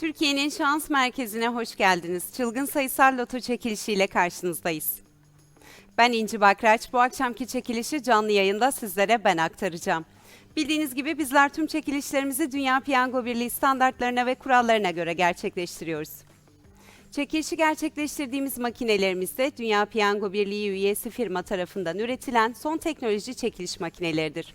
Türkiye'nin şans merkezine hoş geldiniz. Çılgın sayısal loto çekilişiyle karşınızdayız. Ben İnci Bakraç. Bu akşamki çekilişi canlı yayında sizlere ben aktaracağım. Bildiğiniz gibi bizler tüm çekilişlerimizi Dünya Piyango Birliği standartlarına ve kurallarına göre gerçekleştiriyoruz. Çekilişi gerçekleştirdiğimiz makinelerimiz de Dünya Piyango Birliği üyesi firma tarafından üretilen son teknoloji çekiliş makineleridir.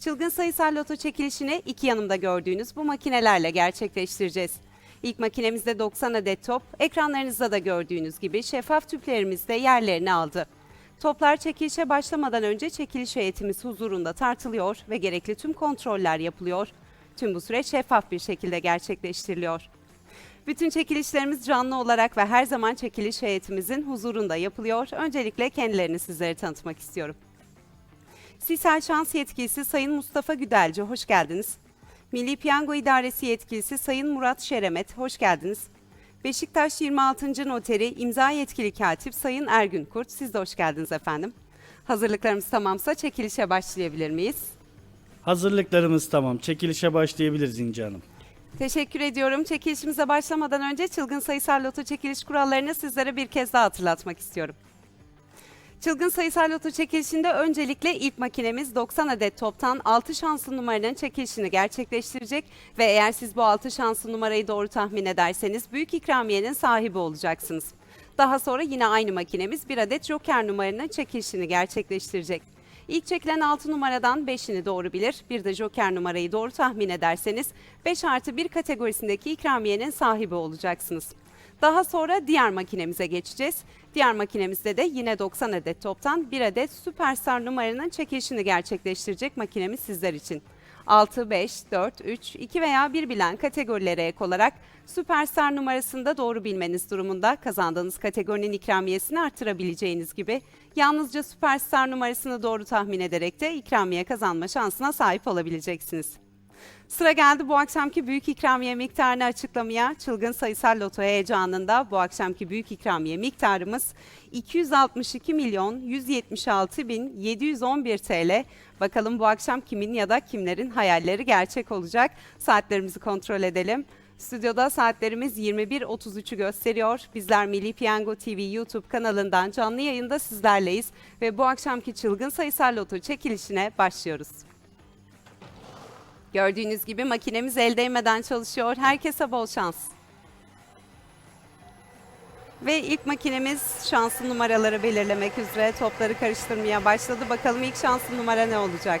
Çılgın sayısal loto çekilişini iki yanımda gördüğünüz bu makinelerle gerçekleştireceğiz. İlk makinemizde 90 adet top, ekranlarınızda da gördüğünüz gibi şeffaf tüplerimizde yerlerini aldı. Toplar çekilişe başlamadan önce çekiliş heyetimiz huzurunda tartılıyor ve gerekli tüm kontroller yapılıyor. Tüm bu süreç şeffaf bir şekilde gerçekleştiriliyor. Bütün çekilişlerimiz canlı olarak ve her zaman çekiliş heyetimizin huzurunda yapılıyor. Öncelikle kendilerini sizlere tanıtmak istiyorum. Sisal Şans Yetkilisi Sayın Mustafa Güdelci, hoş geldiniz. Milli Piyango İdaresi Yetkilisi Sayın Murat Şeremet, hoş geldiniz. Beşiktaş 26. Noteri İmza Yetkili Katip Sayın Ergün Kurt, siz de hoş geldiniz efendim. Hazırlıklarımız tamamsa çekilişe başlayabilir miyiz? Hazırlıklarımız tamam. Çekilişe başlayabiliriz İnci Hanım. Teşekkür ediyorum. Çekilişimize başlamadan önce çılgın sayısal loto çekiliş kurallarını sizlere bir kez daha hatırlatmak istiyorum. Çılgın sayısal loto çekilişinde öncelikle ilk makinemiz 90 adet toptan 6 şanslı numaranın çekilişini gerçekleştirecek ve eğer siz bu 6 şanslı numarayı doğru tahmin ederseniz büyük ikramiyenin sahibi olacaksınız. Daha sonra yine aynı makinemiz bir adet joker numaranın çekilişini gerçekleştirecek. İlk çekilen 6 numaradan 5'ini doğru bilir, bir de joker numarayı doğru tahmin ederseniz 5 artı 1 kategorisindeki ikramiyenin sahibi olacaksınız. Daha sonra diğer makinemize geçeceğiz. Diğer makinemizde de yine 90 adet toptan bir adet süperstar numaranın çekilişini gerçekleştirecek makinemiz sizler için. 6, 5, 4, 3, 2 veya 1 bilen kategorilere ek olarak süperstar numarasında doğru bilmeniz durumunda kazandığınız kategorinin ikramiyesini arttırabileceğiniz gibi yalnızca süperstar numarasını doğru tahmin ederek de ikramiye kazanma şansına sahip olabileceksiniz. Sıra geldi bu akşamki büyük ikramiye miktarını açıklamaya. Çılgın sayısal loto heyecanında bu akşamki büyük ikramiye miktarımız 262 milyon 176 bin 711 TL. Bakalım bu akşam kimin ya da kimlerin hayalleri gerçek olacak. Saatlerimizi kontrol edelim. Stüdyoda saatlerimiz 21.33'ü gösteriyor. Bizler Milli Piyango TV YouTube kanalından canlı yayında sizlerleyiz ve bu akşamki çılgın sayısal loto çekilişine başlıyoruz. Gördüğünüz gibi makinemiz el değmeden çalışıyor. Herkese bol şans. Ve ilk makinemiz şanslı numaraları belirlemek üzere topları karıştırmaya başladı. Bakalım ilk şanslı numara ne olacak?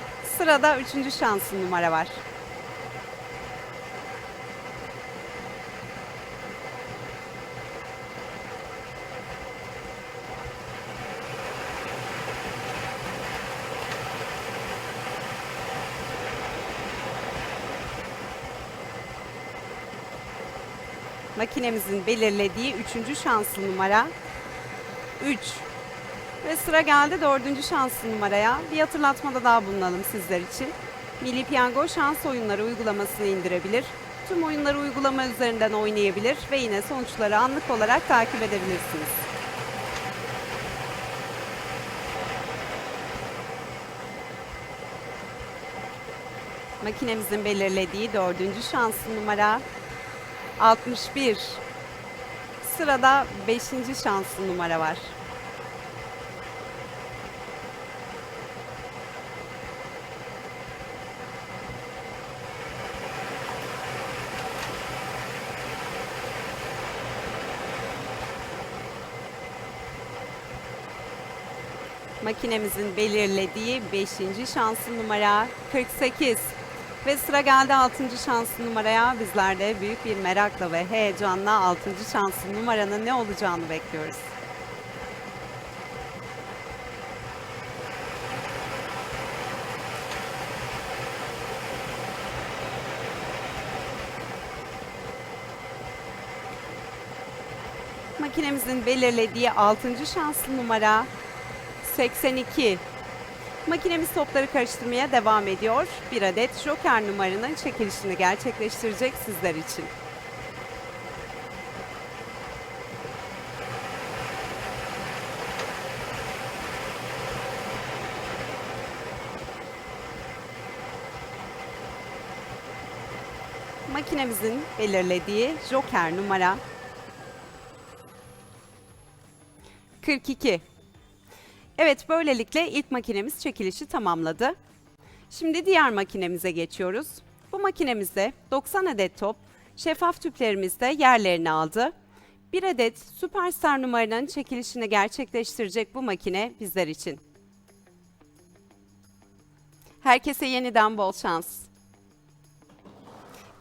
Sırada üçüncü şanslı numara var. Makinemizin belirlediği üçüncü şanslı numara 3. Ve sıra geldi dördüncü şanslı numaraya. Bir hatırlatmada daha bulunalım sizler için. Milli Piyango şans oyunları uygulamasını indirebilir. Tüm oyunları uygulama üzerinden oynayabilir ve yine sonuçları anlık olarak takip edebilirsiniz. Makinemizin belirlediği dördüncü şanslı numara 61. Sırada beşinci şanslı numara var. Makinemizin belirlediği 5. şanslı numara 48. Ve sıra geldi 6. şanslı numaraya. Bizler de büyük bir merakla ve heyecanla 6. şanslı numaranın ne olacağını bekliyoruz. Makinemizin belirlediği 6. şanslı numara 82. Makinemiz topları karıştırmaya devam ediyor. Bir adet joker numaranın çekilişini gerçekleştirecek sizler için. Makinemizin belirlediği joker numara 42. Evet böylelikle ilk makinemiz çekilişi tamamladı. Şimdi diğer makinemize geçiyoruz. Bu makinemizde 90 adet top şeffaf tüplerimizde yerlerini aldı. Bir adet süperstar numaranın çekilişini gerçekleştirecek bu makine bizler için. Herkese yeniden bol şans.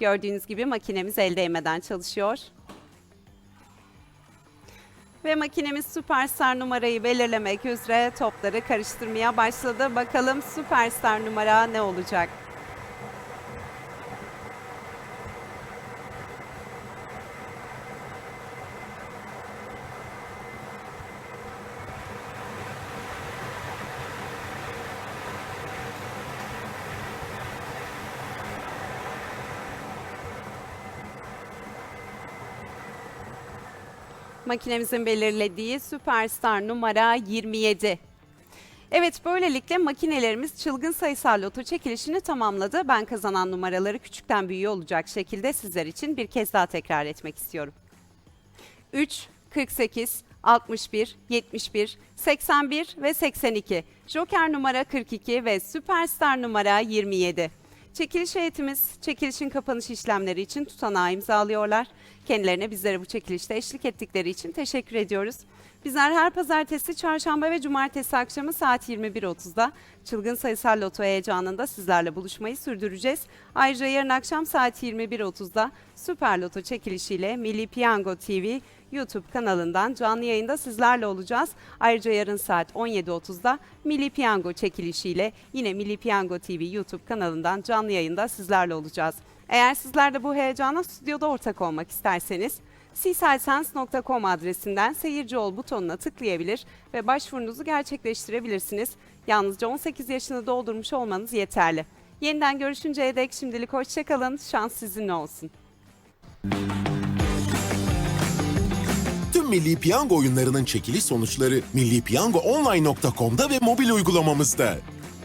Gördüğünüz gibi makinemiz el değmeden çalışıyor. Ve makinemiz süperstar numarayı belirlemek üzere topları karıştırmaya başladı. Bakalım süperstar numara ne olacak? Makinemizin belirlediği süperstar numara 27. Evet böylelikle makinelerimiz çılgın sayısal loto çekilişini tamamladı. Ben kazanan numaraları küçükten büyüğe olacak şekilde sizler için bir kez daha tekrar etmek istiyorum. 3, 48, 61, 71, 81 ve 82. Joker numara 42 ve Süperstar numara 27. Çekiliş heyetimiz çekilişin kapanış işlemleri için tutanağı imzalıyorlar. Kendilerine bizlere bu çekilişte eşlik ettikleri için teşekkür ediyoruz. Bizler her pazartesi, çarşamba ve cumartesi akşamı saat 21.30'da çılgın sayısal loto heyecanında sizlerle buluşmayı sürdüreceğiz. Ayrıca yarın akşam saat 21.30'da Süper Loto çekilişiyle Milli Piyango TV YouTube kanalından canlı yayında sizlerle olacağız. Ayrıca yarın saat 17.30'da Milli Piyango çekilişiyle yine Milli Piyango TV YouTube kanalından canlı yayında sizlerle olacağız. Eğer sizler de bu heyecana stüdyoda ortak olmak isterseniz siselsense.com adresinden seyirci ol butonuna tıklayabilir ve başvurunuzu gerçekleştirebilirsiniz. Yalnızca 18 yaşını doldurmuş olmanız yeterli. Yeniden görüşünceye dek şimdilik hoşçakalın, şans sizinle olsun. Tüm Milli Piyango oyunlarının çekiliş sonuçları millipiyangoonline.com'da ve mobil uygulamamızda.